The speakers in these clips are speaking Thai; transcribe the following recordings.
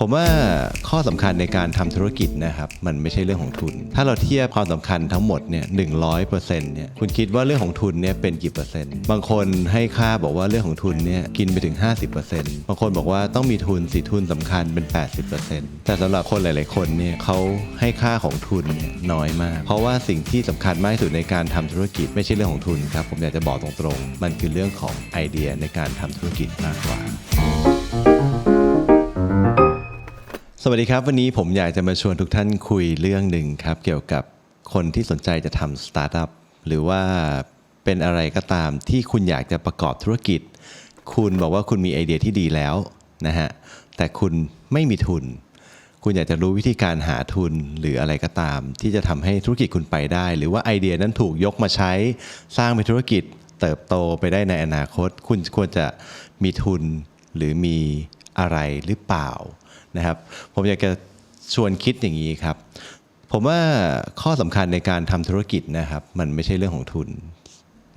ผมว่าข้อสำคัญในการทำธุรกิจนะครับมันไม่ใช่เรื่องของทุน ถ้าเราเทียบความสำคัญทั้งหมดเนี่ยหนึ่งร้อยเปอร์เซ็นต์เนี่ยคุณคิดว่าเรื่องของทุนเนี่ยเป็นกี่เปอร์เซ็นต์บางคนให้ค่าบอกว่าเรื่องของทุนเนี่ยกินไปถึง 50%บางคนบอกว่าต้องมีทุนสิทุนสำคัญเป็น 80%แต่สำหรับคนหลาย ๆ คนเนี่ยเขาให้ค่าของทุนเนี่ยน้อยมาก เพราะว่าสิ่งที่สำคัญมากที่สุดในการทำธุรกิจไม่ใช่เรื่องของทุนครับผมอยากจะบอกตรง ๆ มันคือเรื่องของไอเดียในการทำธุรกิจมากกว่า สวัสดีครับ วันนี้ผมอยากจะมาชวนทุกท่านคุยเรื่องหนึ่งครับ เกี่ยวกับคนที่สนใจจะทำสตาร์ทอัพหรือว่าเป็นอะไรก็ตามที่คุณอยากจะประกอบธุรกิจ คุณบอกว่าคุณมีไอเดียที่ดีแล้วนะฮะแต่คุณไม่มีทุน คุณอยากจะรู้วิธีการหาทุนหรืออะไรก็ตาม ที่จะทำให้ธุรกิจคุณไปได้ หรือว่าไอเดียนั้นถูกยกมาใช้สร้างเป็นธุรกิจ เติบโตไปได้ในอนาคต คุณควรจะมีทุนหรือมีอะไรหรือเปล่า นะครับ ผมอยากจะชวนคิดอย่างนี้ครับ ผมว่าข้อสำคัญในการทำธุรกิจนะครับ มันไม่ใช่เรื่องของทุน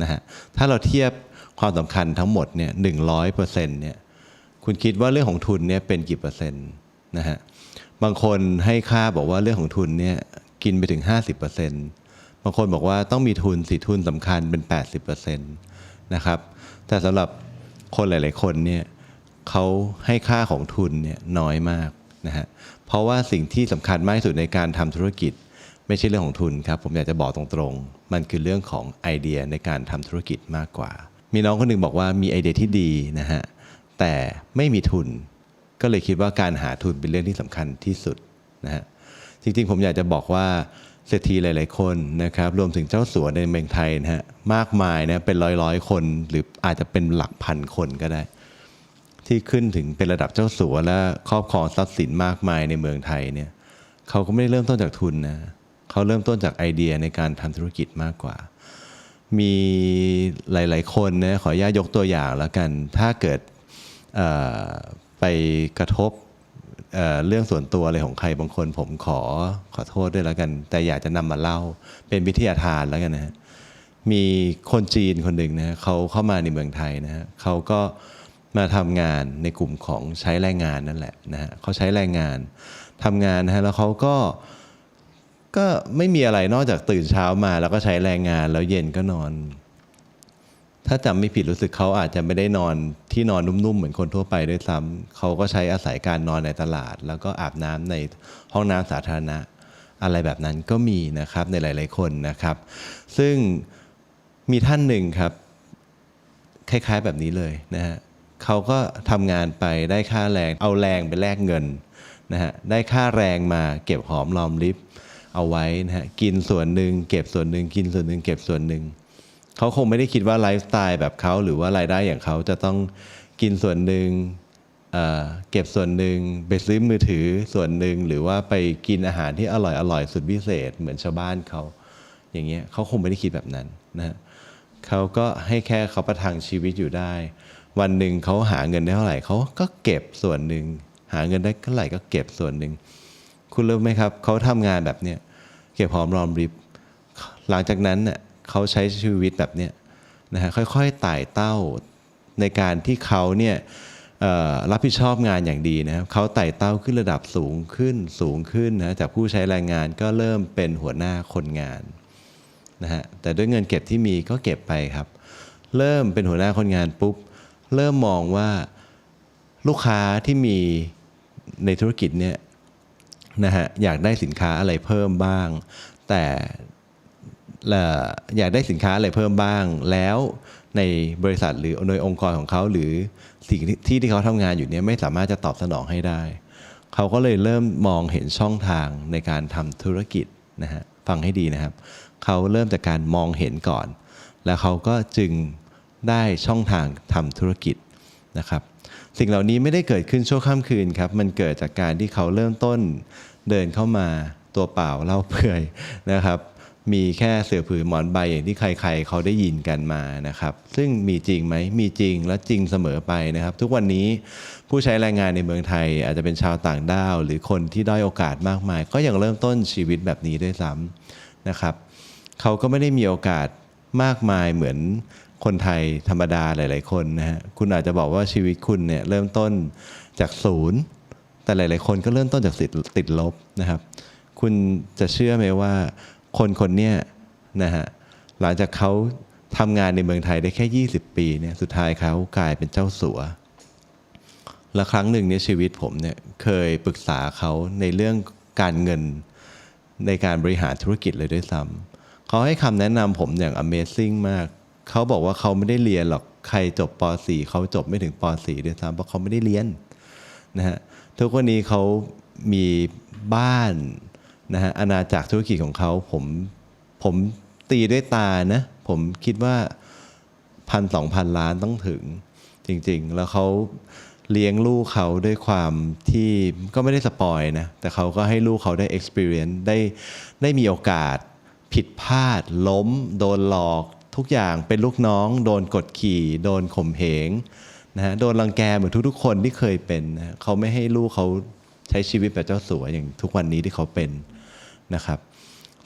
นะฮะถ้าเราเทียบความสำคัญทั้งหมดเนี่ยหนึ่งร้อยเปอร์เซ็นต์เนี่ยคุณคิดว่าเรื่องของทุนเนี่ยเป็นกี่เปอร์เซ็นต์นะฮะบางคนให้ค่าบอกว่าเรื่องของทุนเนี่ยกินไปถึง 50%บางคนบอกว่าต้องมีทุนสิทุนสำคัญเป็น 80%นะครับแต่สำหรับคนหลาย ๆ คนเนี่ย เขาให้ค่าของทุนเนี่ยน้อยมากนะฮะเพราะว่าสิ่งที่สำคัญมากที่สุดในการทำธุรกิจ ไม่ใช่เรื่องของทุนครับ ผมอยากจะบอกตรงๆ มันคือเรื่องของไอเดียในการทำธุรกิจมากกว่า มีน้องคนหนึ่งบอกว่ามีไอเดียที่ดีนะฮะแต่ไม่มีทุน ก็เลยคิดว่าการหาทุนเป็นเรื่องที่สำคัญที่สุดนะฮะจริงๆผมอยากจะบอกว่าเศรษฐีหลาย ๆ คนนะครับรวมถึงเจ้าสัวในเมืองไทยนะฮะมากมายนะเป็นร้อยๆ คนหรืออาจจะเป็นหลักพันคนก็ได้ ที่ขึ้นถึงเป็นระดับเจ้าสัวและครอบครองทรัพย์สินมากมายในเมืองไทยเนี่ยเขาก็ไม่ได้เริ่มต้นจากทุนนะเขาเริ่มต้นจากไอเดียในการทำธุรกิจมากกว่า มีหลาย ๆ คนนะขออนุญาตยกตัวอย่างแล้วกัน ถ้าเกิดไปกระทบเเรื่องส่วนตัวอะไรของใครบางคนผมขอขอโทษด้วยแล้วกัน แต่อยากจะนำมาเล่าเป็นวิทยาทานแล้วกันนะฮะมีคนจีนคนหนึ่งนะฮะเขาเข้ามาในเมืองไทยนะฮะเขาก็ มาทำงานในกลุ่มของใช้แรงงานนั่นแหละนะฮะเขาใช้แรงงานทำงานนะฮะแล้วเขาก็ก็ไม่มีอะไรนอกจากตื่นเช้ามาแล้วก็ใช้แรงงานแล้วเย็นก็นอน ถ้าจำไม่ผิดรู้สึกเขาอาจจะไม่ได้นอนที่นอนนุ่มๆเหมือนคนทั่วไปด้วยซ้ำเขาก็ใช้อาศัยการนอนในตลาด แล้วก็อาบน้ำในห้องน้ำสาธารณะ อะไรแบบนั้นก็มีนะครับในหลาย ๆ คนนะครับ ซึ่งมีท่านหนึ่งครับ คล้าย ๆ แบบนี้เลยนะฮะ เขาก็ทำงานไปได้ค่าแรง เอาแรงไปแลกเงินนะฮะได้ค่าแรงมาเก็บหอมรอมริบเอาไว้นะฮะกินส่วนหนึ่งเก็บส่วนหนึ่งกินส่วนหนึ่งเก็บส่วนหนึ่งเขาคงไม่ได้คิดว่าไลฟ์สไตล์แบบเขาหรือว่ารายได้อย่างเขาจะต้องกินส่วนหนึ่งเเก็บส่วนหนึ่งไปซื้อมือถือส่วนหนึ่งหรือว่าไปกินอาหารที่อร่อยอร่อยสุดพิเศษ เหมือนชาวบ้านเขาอย่างเงี้ยเขาคงไม่ได้คิดแบบนั้นนะฮะเขาก็ให้แค่เขาประทังชีวิตอยู่ได้ วันหนึ่งเขาหาเงินได้เท่าไหร่เขาก็เก็บส่วนหนึ่งหาเงินได้เท่าไหร่ก็เก็บส่วนหนึ่งคุณรู้ไหมครับเขาทำงานแบบเนี้ยเก็บหอมรอมริบ หลังจากนั้นเน่ยเขาใช้ชีวิตแบบเนี้ยนะฮะค่อยๆไต่เต้าในการที่เขาเนี่ยรับผิดชอบงานอย่างดีนะครับเขาไต่เต้าขึ้นระดับสูงขึ้นสูงขึ้นนะจากผู้ใช้แรงงานก็เริ่มเป็นหัวหน้าคนงานนะฮะแต่ด้วยเงินเก็บที่มีก็เก็บไปครับ เริ่มเป็นหัวหน้าคนงานปุ๊บ เริ่มมองว่าลูกค้าที่มีในธุรกิจเนี่ยนะฮะอยากได้สินค้าอะไรเพิ่มบ้าง แต่อยากได้สินค้าอะไรเพิ่มบ้าง แล้วในบริษัทหรือในองค์กรของเขาหรือสิ่งที่ที่เขาทำงานอยู่เนี่ยไม่สามารถจะตอบสนองให้ได้ เขาก็เลยเริ่มมองเห็นช่องทางในการทำธุรกิจนะฮะฟังให้ดีนะครับ เขาเริ่มจากการมองเห็นก่อน แล้วเขาก็จึง ได้ช่องทางทำธุรกิจนะครับ สิ่งเหล่านี้ไม่ได้เกิดขึ้นชั่วข้ามคืนครับ มันเกิดจากการที่เขาเริ่มต้นเดินเข้ามาตัวเปล่าเล่าเปลือยนะครับ มีแค่เสือผืนหมอนใบอย่างที่ใคร ๆ เขาได้ยินกันมานะครับ ซึ่งมีจริงไหมมีจริงและจริงเสมอไปนะครับ ทุกวันนี้ผู้ใช้แรงงานในเมืองไทย อาจจะเป็นชาวต่างด้าว หรือคนที่ด้อยโอกาสมากมาย ก็ยังเริ่มต้นชีวิตแบบนี้ด้วยซ้ำนะครับ เขาก็ไม่ได้มีโอกาสมากมายเหมือน คนไทยธรรมดาหลาย ๆ คนนะฮะคุณอาจจะบอกว่าชีวิตคุณเนี่ยเริ่มต้นจากศูนย์แต่หลาย ๆ คนก็เริ่มต้นจากติดติดลบนะครับ คุณจะเชื่อไหมว่าคนคนเนี้ยนะฮะหลังจากเขาทำงานในเมืองไทยได้แค่ 20 ปีเนี่ยสุดท้ายเขากลายเป็นเจ้าสัวและครั้งหนึ่งในชีวิตผมเนี่ยเคยปรึกษาเขาในเรื่องการเงินในการบริหารธุรกิจเลยด้วยซ้ำเขาให้คำแนะนำผมอย่าง Amazing มาก เขาบอกว่าเขาไม่ได้เรียนหรอกใครจบป .4 เขาจบไม่ถึงป .4 ด้วยซ้ำเพราะเขาไม่ได้เรียนนะฮะทุกวันนี้เขามีบ้านนะฮะอาณาจักรธุรกิจของเขาผมผมตีด้วยตานะ ผมคิดว่าพันสองพันล้านต้องถึงจริง ๆ แล้วเขาเลี้ยงลูกเขาด้วยความที่ก็ไม่ได้สปอยนะ แต่เขาก็ให้ลูกเขาได้ experience ได้ได้มีโอกาสผิดพลาด ล้ม โดนหลอก ทุกอย่างเป็นลูกน้อง โดนกดขี่โดนข่มเหงนะฮะโดนรังแกเหมือนทุกๆ คนที่เคยเป็นนะเขาไม่ให้ลูกเขาใช้ชีวิตแบบเจ้าสัวอย่างทุกวันนี้ที่เขาเป็นนะครับ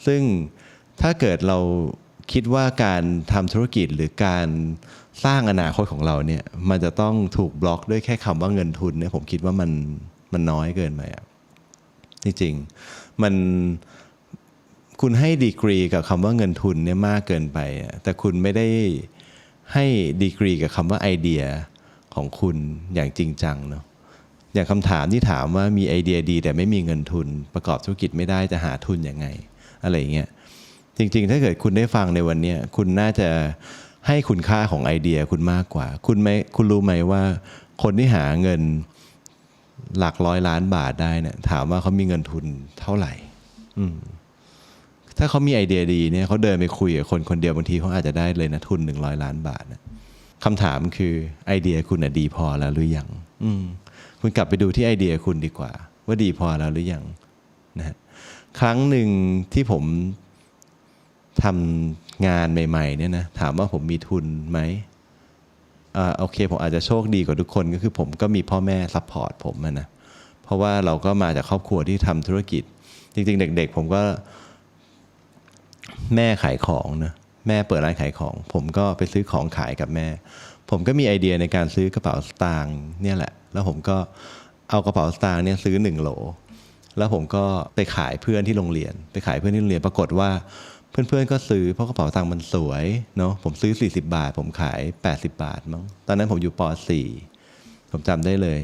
ซึ่งถ้าเกิดเราคิดว่าการทำธุรกิจหรือการสร้างอนาคตของเราเนี่ยมันจะต้องถูกบล็อกด้วยแค่คำว่าเงินทุนเนี่ยผมคิดว่ามันมันน้อยเกินไปอะจริงๆมัน คุณให้ดีกรีกับคำว่าเงินทุนเนี่ยมากเกินไปอะแต่คุณไม่ได้ให้ดีกรีกับคำว่าไอเดียของคุณอย่างจริงจังเนาะอย่างคำถามที่ถามว่ามีไอเดียดีแต่ไม่มีเงินทุน ประกอบธุรกิจไม่ได้จะหาทุนยังไง อะไรเงี้ยจริง ๆ ถ้าเกิดคุณได้ฟังในวันนี้คุณน่าจะให้คุณค่าของไอเดียคุณมากกว่า คุณไหมคุณรู้ไหมว่า คนที่หาเงินหลักร้อยล้านบาทได้เนี่ยถามว่าเขามีเงินทุนเท่าไหร่ อืม ถ้าเขามีไอเดียดีเนี่ยเขาเดินไปคุยกับคนคนเดียวบางทีเขาอาจจะได้เลยนะทุนหนึ่งร้อยล้านบาทนะคำถามคือไอเดียคุณดีพอแล้วหรือยังอืคุณกลับไปดูที่ไอเดียคุณดีกว่า ว่าดีพอแล้วหรือยังนะครั้งหนึ่งที่ผมทำงานใหม่ๆเนี่ยนะถามว่าผมมีทุนไหมอ่าโอเค ผมอาจจะโชคดีกว่าทุกคนก็คือผมก็มีพ่อแม่ซัพพอร์ตผมนะเพราะว่าเราก็มาจากครอบครัวที่ทำธุรกิจ จริง ๆ เด็ก ๆ ผมก็ แม่ขายของนะแม่เปิดร้านขายของ ผมก็ไปซื้อของขายกับแม่ ผมก็มีไอเดียในการซื้อกระเป๋าสตางค์เนี่ยแหละ แล้วผมก็เอากระเป๋าสตางค์เนี่ยซื้อหนึ่งโหล แล้วผมก็ไปขายเพื่อนที่โรงเรียน ไปขายเพื่อนที่โรงเรียนปรากฏว่าเพื่อนๆก็ซื้อเพราะกระเป๋าตังค์มันสวยเนาะผมซื้อ 40 บาท ผมขาย 80 บาทมั้งตอนนั้นผมอยู่ป .4 ผมจำได้เลย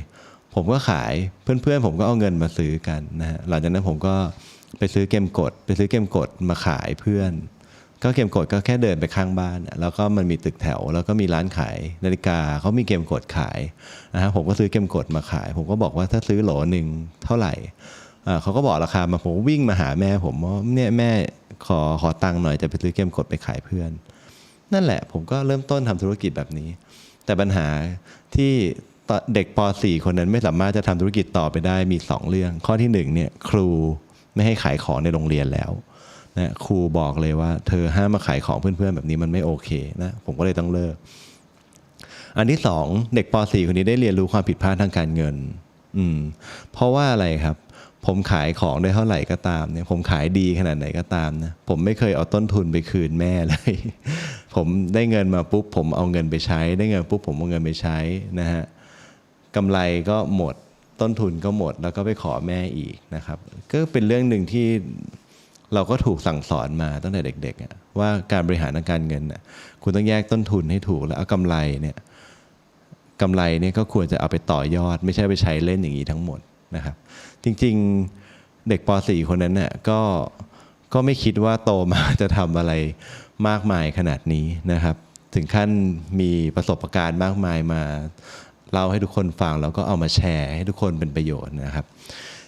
ผมก็ขายเพื่อนๆ ผมก็เอาเงินมาซื้อกันนะฮะหลังจากนั้นผมก็ ไปซื้อเกมกด ไปซื้อเกมกดมาขายเพื่อน ก็เกมกดก็แค่เดินไปข้างบ้าน แล้วก็มันมีตึกแถว แล้วก็มีร้านขายนาฬิกาเขามีเกมกดขายนะฮะผมก็ซื้อเกมกดมาขาย ผมก็บอกว่าถ้าซื้อโหลหนึ่งเท่าไหร่เขาก็บอกราคามาผมก็วิ่งมาหาแม่ผมว่าเนี่ยแม่ขอขอตังค์หน่อยจะไปซื้อเกมกดไปขายเพื่อน นั่นแหละผมก็เริ่มต้นทำธุรกิจแบบนี้ แต่ปัญหาที่เด็กป .4 คนนั้นไม่สามารถจะทำธุรกิจต่อไปได้มี 2 เรื่อง ข้อที่1เนี่ยครู ไม่ให้ขายของในโรงเรียนแล้วนะครูบอกเลยว่า เธอห้ามมาขายของเพื่อนๆ แบบนี้มันไม่โอเคนะผมก็เลยต้องเลิก อันที่สองเด็กป .4 คนนี้ได้เรียนรู้ความผิดพลาดทางการเงิน อืม เพราะว่าอะไรครับ ผมขายของได้เท่าไหร่ก็ตามเนี่ย ผมขายดีขนาดไหนก็ตามนะผมไม่เคยเอาต้นทุนไปคืนแม่เลย ผมได้เงินมาปุ๊บผมเอาเงินไปใช้ ได้เงินปุ๊บผมเอาเงินไปใช้นะฮะกำไรก็หมด ต้นทุนก็หมดแล้วก็ไปขอแม่อีกนะครับ ก็เป็นเรื่องหนึ่งที่เราก็ถูกสั่งสอนมาตั้งแต่เด็กๆว่าการบริหารทางการเงินน่ะคุณต้องแยกต้นทุนให้ถูกแล้วเอากำไรเนี่ยกำไรเนี่ยก็ควรจะเอาไปต่อยอด ไม่ใช่ไปใช้เล่นอย่างนี้ทั้งหมดนะครับ จริงๆเด็กป .4 คนนั้นเนี่ยก็ก็ไม่คิดว่าโตมาจะทำอะไรมากมายขนาดนี้นะครับ ถึงขั้นมีประสบการณ์มากมายมา เล่าให้ทุกคนฟังแล้วก็เอามาแชร์ให้ทุกคนเป็นประโยชน์นะครับ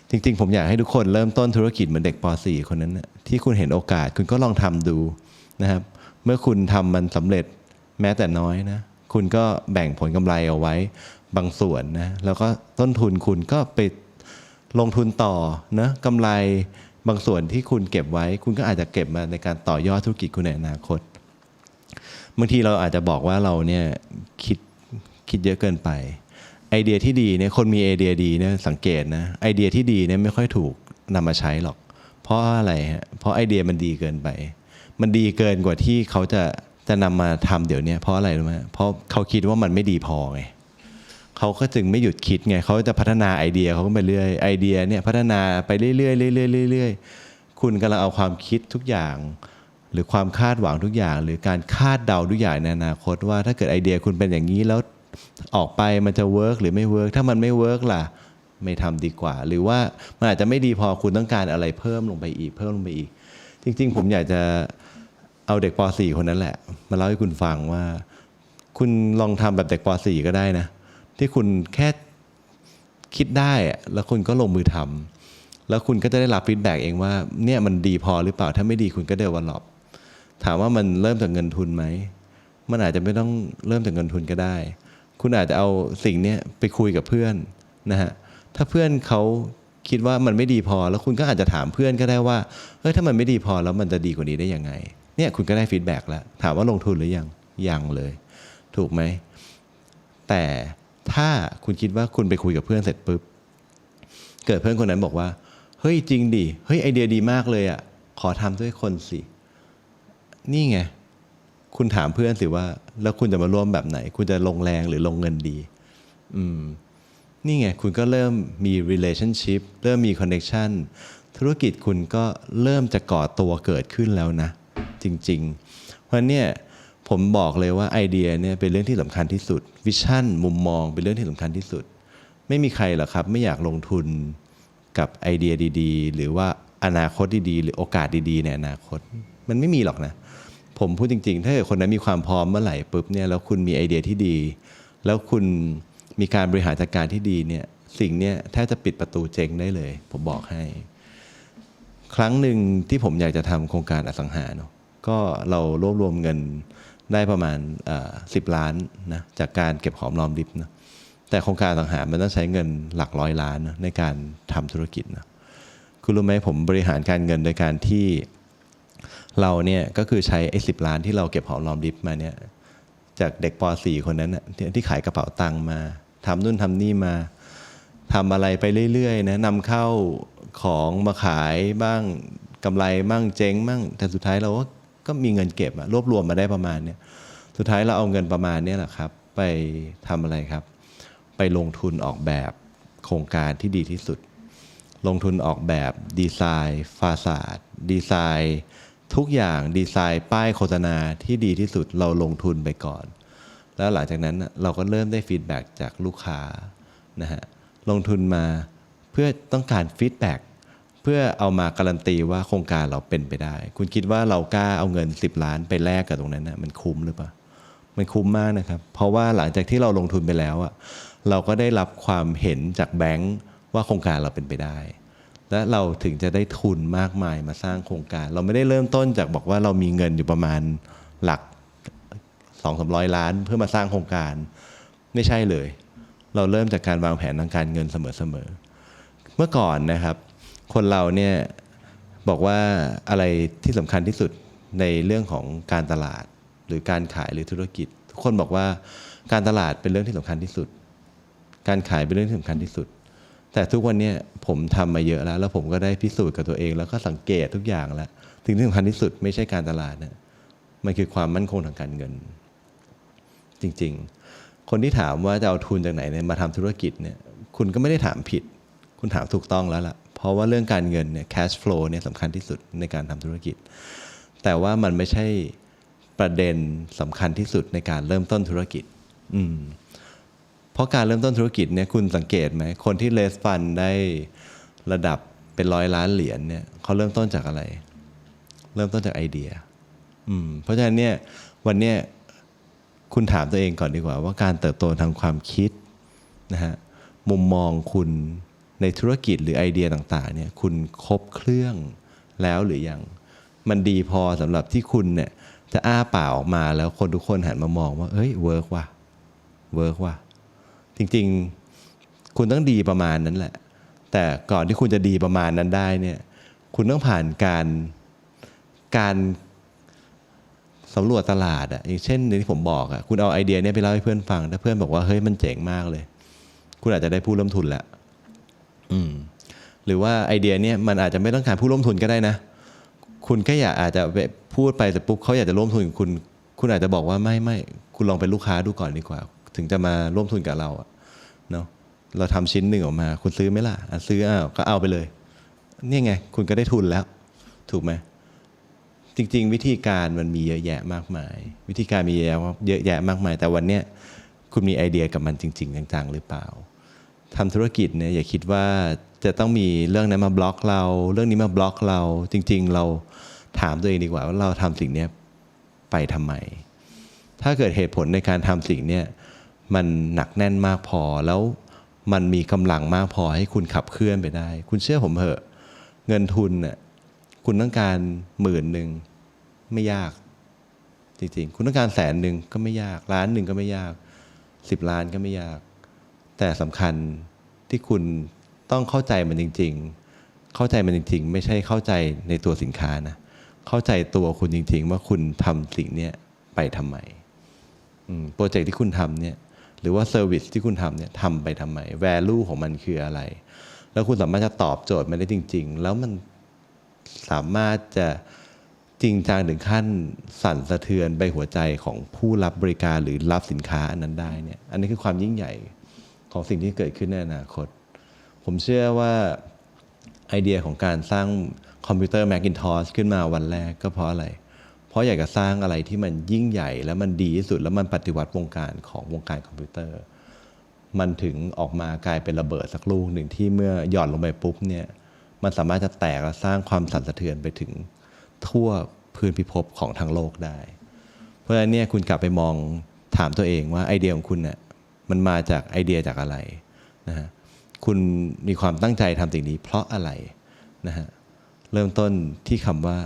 จริง ๆ ผมอยากให้ทุกคนเริ่มต้นธุรกิจเหมือนเด็กป .4 คนนั้นนะที่คุณเห็นโอกาสคุณก็ลองทำดูนะครับ เมื่อคุณทำมันสำเร็จแม้แต่น้อยนะคุณก็แบ่งผลกำไรเอาไว้บางส่วนนะแล้วก็ต้นทุนคุณก็ไปลงทุนต่อนะกำไรบางส่วนที่คุณเก็บไว้ คุณก็อาจจะเก็บมาในการต่อยอดธุรกิจคุณในอนาคตบางทีเราอาจจะบอกว่าเราเนี่ยคิด คิดเยอะเกินไป ไอเดียที่ดีเนี่ยคนมีไอเดียดีเนี่ยสังเกตนะไอเดียที่ดีเนี่ยไม่ค่อยถูกนำมาใช้หรอก เพราะอะไรฮะเพราะไอเดียมันดีเกินไป มันดีเกินกว่าที่เขาจะจะนำมาทำเดี๋ยวนี้เพราะอะไรรู้ไหมเพราะเขาคิดว่ามันไม่ดีพอไงเขาก็จึงไม่หยุดคิดไงเขาจะพัฒนาไอเดียเขาก็ไปเรื่อยไอเดียเนี่ยพัฒนาไปเรื่อยๆเรื่อยๆเรื่อยๆคุณกำลังเอาความคิดทุกอย่าง หรือความคาดหวังทุกอย่าง หรือการคาดเดาทุกอย่างในอนาคตว่าถ้าเกิดไอเดียคุณเป็นอย่างนี้แล้ว ออกไปมันจะเวิร์กหรือไม่เวิร์กถ้ามันไม่เวิร์กล่ะ ไม่ทำดีกว่า หรือว่ามันอาจจะไม่ดีพอคุณต้องการอะไรเพิ่มลงไปอีก เพิ่มลงไปอีก จริง ๆ ผมอยากจะเอาเด็กป .4 คนนั้นแหละ มาเล่าให้คุณฟังว่า คุณลองทำแบบเด็กป .4 ก็ได้นะ ที่คุณแค่คิดได้แล้วคุณก็ลงมือทำแล้วคุณก็จะได้รับฟีดแบ็กเองว่าเนี่ยมันดีพอหรือเปล่าถ้าไม่ดีคุณก็เดเวลลอปถามว่ามันเริ่มจากเงินทุนไหมมันอาจจะไม่ต้องเริ่มจากเงินทุนก็ได้ คุณอาจจะเอาสิ่งนี้ไปคุยกับเพื่อนนะฮะถ้าเพื่อนเขาคิดว่ามันไม่ดีพอ แล้วคุณก็อาจจะถามเพื่อนก็ได้ว่าเฮ้ยถ้ามันไม่ดีพอแล้วมันจะดีกว่านี้ได้ยังไง เนี่ยคุณก็ได้ฟีดแบ็กแล้ว ถามว่าลงทุนหรือยังยังเลย ถูกไหม แต่ถ้าคุณคิดว่าคุณไปคุยกับเพื่อนเสร็จปุ๊บ เกิดเพื่อนคนนั้นบอกว่า เฮ้ยจริงดิเฮ้ยไอเดียดีมากเลยอะ่ะขอทำด้วยคนสิ นี่ไง คุณถามเพื่อนสิว่า แล้วคุณจะมาร่วมแบบไหน คุณจะลงแรงหรือลงเงินดี อืม นี่ไง คุณก็เริ่มมี relationship เริ่มมี connection ธุรกิจคุณก็เริ่มจะก่อตัวเกิดขึ้นแล้วนะ จริง ๆ เพราะเนี่ยผมบอกเลยว่าไอเดียเนี่ยเป็นเรื่องที่สำคัญที่สุดวิชั่นมุมมองเป็นเรื่องที่สำคัญที่สุด ไม่มีใครหรอกครับ ไม่อยากลงทุนกับไอเดียดี ๆ หรือว่าอนาคตดีๆ หรือโอกาสดี ๆ ในอนาคต มันไม่มีหรอกนะ ผมพูดจริง ๆ ถ้าเกิดคนนั้นมีความพร้อมเมื่อไหร่ปุ๊บเนี่ยแล้วคุณมีไอเดียที่ดี แล้วคุณมีการบริหารจัดการที่ดีเนี่ยสิ่งเนี้ยแทบจะปิดประตูเจ๊งได้เลย ผมบอกให้ ครั้งหนึ่งที่ผมอยากจะทำโครงการอสังหาเนาะก็เรารวบรวมเงินได้ประมาณสิบล้านนะจากการเก็บหอมรอมริบนะแต่โครงการอสังหามันต้องใช้เงินหลักร้อยล้านนะในการทำธุรกิจนะคุณรู้ไหมผมบริหารการเงินโดยการที่ เราเนี่ยก็คือใช้ไอ้สิบล้านที่เราเก็บหอมรอมริบมาเนี่ยจากเด็กป .4 คนนั้นที่ที่ขายกระเป๋าตังมาทำนู่นทำนี่มาทำอะไรไปเรื่อยๆนะนำเข้าของมาขายบ้างกำไรบ้างเจ๊งบ้างแต่สุดท้ายเราก็ก็มีเงินเก็บรวบรวมมาได้ประมาณเนี้ยสุดท้ายเราเอาเงินประมาณนี้แหละครับ ไปทำอะไรครับ ไปลงทุนออกแบบโครงการที่ดีที่สุด ลงทุนออกแบบดีไซน์ฟาสาดดีไซน์ ทุกอย่างดีไซน์ป้ายโฆษณาที่ดีที่สุดเราลงทุนไปก่อน แล้วหลังจากนั้นเราก็เริ่มได้ฟีดแบ็กจากลูกค้านะฮะลงทุนมาเพื่อต้องการฟีดแบ็กเพื่อเอามาการันตีว่าโครงการเราเป็นไปได้ คุณคิดว่าเรากล้าเอาเงิน 10 ล้านไปแลกกับตรงนั้นนะมันคุ้มหรือเปล่ามันคุ้มมากนะครับ เพราะว่าหลังจากที่เราลงทุนไปแล้วอะเราก็ได้รับความเห็นจากแบงค์ว่าโครงการเราเป็นไปได้ และเราถึงจะได้ทุนมากมายมาสร้างโครงการ เราไม่ได้เริ่มต้นจากบอกว่าเรามีเงินอยู่ประมาณหลักสองสามร้อยล้าน เพื่อมาสร้างโครงการ ไม่ใช่เลย เราเริ่มจากการวางแผนทางการเงินเสมอๆเมื่อก่อนนะครับ คนเราเนี่ยบอกว่าอะไรที่สำคัญที่สุดในเรื่องของการตลาดหรือการขายหรือธุรกิจ ทุกคนบอกว่าการตลาดเป็นเรื่องที่สำคัญที่สุด การขายเป็นเรื่องที่สำคัญที่สุด แต่ทุกวันนี้ผมทำมาเยอะแล้ว แล้วผมก็ได้พิสูจน์กับตัวเอง แล้วก็สังเกตทุกอย่างแล้วสิ่งที่สำคัญที่สุดไม่ใช่การตลาดนะมันคือความมั่นคงทางการเงิน จริง ๆ คนที่ถามว่าจะเอาทุนจากไหนเนี่ยมาทำธุรกิจเนี่ย คุณก็ไม่ได้ถามผิด คุณถามถูกต้องแล้วล่ะ เพราะว่าเรื่องการเงินเนี่ย cash flow เนี่ยสำคัญที่สุดในการทำธุรกิจ แต่ว่ามันไม่ใช่ประเด็นสำคัญที่สุดในการเริ่มต้นธุรกิจ อืม เพราะการเริ่มต้นธุรกิจเนี่ยคุณสังเกตไหมคนที่เลสฟันได้ระดับเป็นร้อยล้านเหรียญเนี่ยเขาเริ่มต้นจากอะไร เริ่มต้นจากไอเดีย อืม เพราะฉะนั้นเนี่ยวันเนี้ยคุณถามตัวเองก่อนดีกว่า ว่าการเติบโตทางความคิดนะฮะมุมมองคุณในธุรกิจหรือไอเดียต่างๆเนี่ยคุณครบเครื่องแล้วหรือยัง มันดีพอสำหรับที่คุณเนี่ยจะอ้าปากออกมาแล้วคนทุกคนหันมามองว่าเฮ้ยเวิร์กว่ะเวิร์กว่ะ จริง ๆ คุณต้องดีประมาณนั้นแหละ แต่ก่อนที่คุณจะดีประมาณนั้นได้เนี่ย คุณต้องผ่านการการสำรวจตลาดอะอย่างเช่นที่ผมบอกอะคุณเอาไอเดียเนี้ยไปเล่าให้เพื่อนฟังถ้าเพื่อนบอกว่าเฮ้ยมันเจ๋งมากเลย คุณอาจจะได้ผู้ร่วมทุนแหละอืม หรือว่าไอเดียเนี้ยมันอาจจะไม่ต้องการผู้ร่วมทุนก็ได้นะ คุณแค่อยากอาจจะพูดไปแต่ปุ๊บเขาอยากจะร่วมทุนกับคุณ คุณอาจจะบอกว่าไม่ไม่คุณลองเป็นลูกค้าดูก่อนดีกว่า ถึงจะมาร่วมทุนกับเราอะเราทำชิ้นหนึ่งออกมา คุณซื้อไหมล่ะะซื้ออ้าวก็เอาไปเลย นี่ไง คุณก็ได้ทุนแล้ว ถูกไหมจริง ๆ วิธีการมันมีเยอะแยะมากมาย วิธีการมีเยอะแยะเยอะแยะมากมาย แต่วันเนี้ยคุณมีไอเดียกับมันจริง ๆจังๆหรือเปล่าทำธุรกิจเนี่ยอย่าคิดว่าจะต้องมีเรื่องนั้นมาบล็อกเรา เรื่องนี้มาบล็อกเรา จริง ๆ เราถามตัวเองดีกว่าว่าเราทำสิ่งเนี้ยไปทำไม ถ้าเกิดเหตุผลในการทำสิ่งเนี้ย มันหนักแน่นมากพอแล้วมันมีกำลังมากพอให้คุณขับเคลื่อนไปได้ คุณเชื่อผมเถอะ เงินทุนน่ะคุณต้องการหมื่นหนึ่งไม่ยาก จริงๆ คุณต้องการแสนหนึ่งก็ไม่ยากล้านหนึ่งก็ไม่ยากสิบล้านก็ไม่ยาก แต่สำคัญที่คุณต้องเข้าใจมันจริง ๆ เข้าใจมันจริง ๆ ไม่ใช่เข้าใจในตัวสินค้านะเข้าใจตัวคุณจริง ๆ ว่าคุณทำสิ่งเนี้ยไปทำไมโปรเจกต์ที่คุณทำเนี่ย หรือว่าเซอร์วิสที่คุณทำเนี่ยทำไปทำไม value ของมันคืออะไร แล้วคุณสามารถจะตอบโจทย์มันได้จริง ๆ แล้วมันสามารถจะจริงจังถึงขั้นสั่นสะเทือนไปหัวใจของผู้รับบริการหรือรับสินค้าอันนั้นได้เนี่ยอันนี้คือความยิ่งใหญ่ของสิ่งที่เกิดขึ้นในอนาคต ผมเชื่อว่าไอเดียของการสร้างคอมพิวเตอร์ Macintosh ขึ้นมาวันแรกก็เพราะอะไร เพราะอยากจะสร้างอะไรที่มันยิ่งใหญ่ และมันดีที่สุด แล้วมันปฏิวัติวงการของวงการคอมพิวเตอร์ มันถึงออกมากลายเป็นระเบิดสักลูกหนึ่งที่เมื่อหย่อนลงไปปุ๊บเนี่ยมันสามารถจะแตกและสร้างความสั่นสะเทือนไปถึงทั่วพื้นพิภพของทั้งโลกได้ เพราะฉะนั้นเนี่ยคุณกลับไปมองถามตัวเองว่าไอเดียของคุณเนี่ยมันมาจากไอเดียจากอะไรนะฮะคุณมีความตั้งใจทำสิ่งนี้เพราะอะไรนะฮะเริ่มต้นที่คำว่า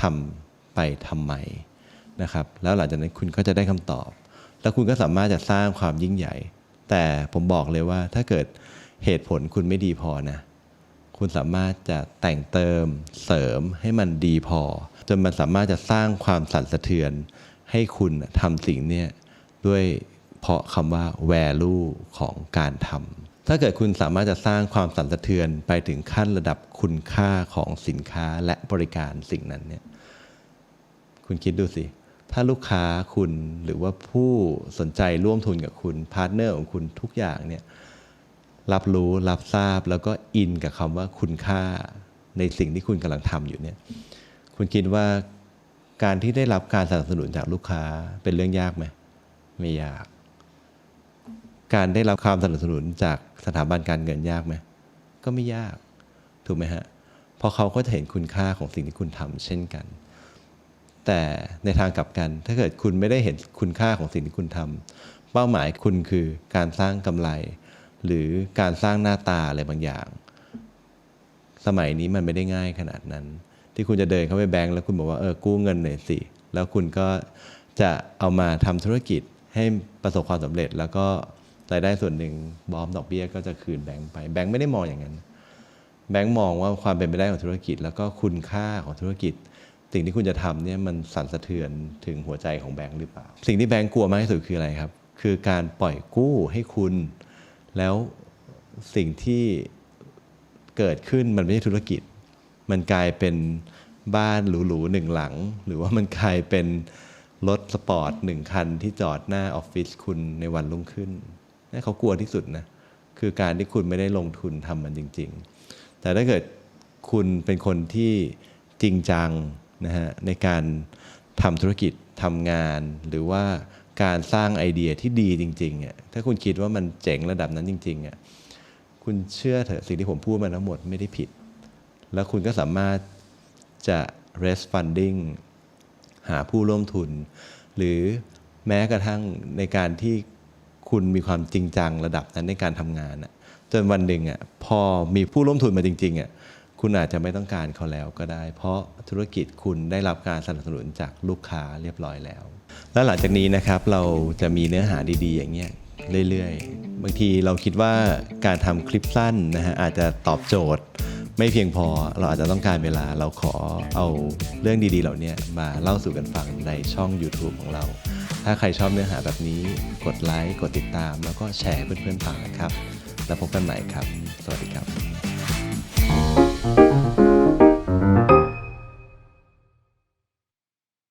ทำ ไปทำไมนะครับ แล้วหลังจากนั้นคุณก็จะได้คำตอบ แล้วคุณก็สามารถจะสร้างความยิ่งใหญ่ แต่ผมบอกเลยว่าถ้าเกิดเหตุผลคุณไม่ดีพอนะ คุณสามารถจะแต่งเติมเสริมให้มันดีพอ จนมันสามารถจะสร้างความสั่นสะเทือน ให้คุณทำสิ่งเนี้ยด้วยเพราะคำว่า value ของการทำ ถ้าเกิดคุณสามารถจะสร้างความสั่นสะเทือนไปถึงขั้นระดับคุณค่าของสินค้าและบริการสิ่งนั้นเนี่ย คุณคิดดูสิ ถ้าลูกค้าคุณหรือว่าผู้สนใจร่วมทุนกับคุณพาร์ทเนอร์ของคุณทุกอย่างเนี่ยรับรู้รับทราบแล้วก็อินกับคำว่าคุณค่าในสิ่งที่คุณกำลังทำอยู่เนี่ย คุณคิดว่าการที่ได้รับการสนับสนุนจากลูกค้าเป็นเรื่องยากไหมไม่ยาก การได้รับความสนับสนุนจากสถาบันการเงินยากไหมก็ไม่ยาก ถูกไหมฮะเพราะเขาก็จะเห็นคุณค่าของสิ่งที่คุณทำเช่นกัน แต่ในทางกลับกัน ถ้าเกิดคุณไม่ได้เห็นคุณค่าของสิ่งที่คุณทำเป้าหมายคุณคือการสร้างกำไร หรือการสร้างหน้าตาอะไรบางอย่าง สมัยนี้มันไม่ได้ง่ายขนาดนั้น ที่คุณจะเดินเข้าไปแบงก์แล้วคุณบอกว่าเออกู้เงินหน่อยสิแล้วคุณก็จะเอามาทำธุรกิจให้ประสบความสำเร็จ แล้วก็รายได้ส่วนหนึ่งบอมดอกเบี้ยก็จะคืนแบงก์ไป แบงก์ไม่ได้มองอย่างนั้น แบงก์มองว่าความเป็นไปได้ของธุรกิจ แล้วก็คุณค่าของธุรกิจ สิ่งที่คุณจะทำเนี่ยมันสั่นสะเทือนถึงหัวใจของแบงก์หรือเปล่า สิ่งที่แบงก์กลัวมากที่สุดคืออะไรครับ คือการปล่อยกู้ให้คุณ แล้วสิ่งที่เกิดขึ้นมันไม่ใช่ธุรกิจ มันกลายเป็นบ้านหรูๆหนึ่งหลัง หรือว่ามันกลายเป็นรถสปอร์ตหนึ่งคันที่จอดหน้าออฟฟิศคุณในวันรุ่งขึ้นนั่นเขากลัวที่สุดนะคือการที่คุณไม่ได้ลงทุนทำมันจริง ๆ แต่ถ้าเกิดคุณเป็นคนที่จริงจัง นะฮะในการทำธุรกิจทำงาน หรือว่าการสร้างไอเดียที่ดีจริงๆอะถ้าคุณคิดว่ามันเจ๋งระดับนั้นจริงๆอะคุณเชื่อเถอะสิ่งที่ผมพูดมาทั้งหมดไม่ได้ผิด แล้วคุณก็สามารถจะ raise funding หาผู้ร่วมทุน หรือแม้กระทั่งในการที่คุณมีความจริงจังระดับนั้นในการทำงานอะจนวันหนึ่งอะพอมีผู้ร่วมทุนมาจริงๆอะ คุณอาจจะไม่ต้องการเขาแล้วก็ได้ เพราะธุรกิจคุณได้รับการสนับสนุนจากลูกค้าเรียบร้อยแล้ว แล้วหลังจากนี้นะครับเราจะมีเนื้อหาดีๆ อย่างเงี้ยเรื่อยๆ บางทีเราคิดว่าการทำคลิปสั้นนะฮะอาจจะตอบโจทย์ ไม่เพียงพอเราอาจจะต้องการเวลาเราขอเอาเรื่องดีๆ เหล่านี้มาเล่าสู่กันฟังในช่อง YouTube ของเรา ถ้าใครชอบเนื้อหาแบบนี้กดไลค์กดติดตาม แล้วก็แชร์เพื่อนๆฟังนะครับ แล้วพบกันใหม่ครับ สวัสดีครับ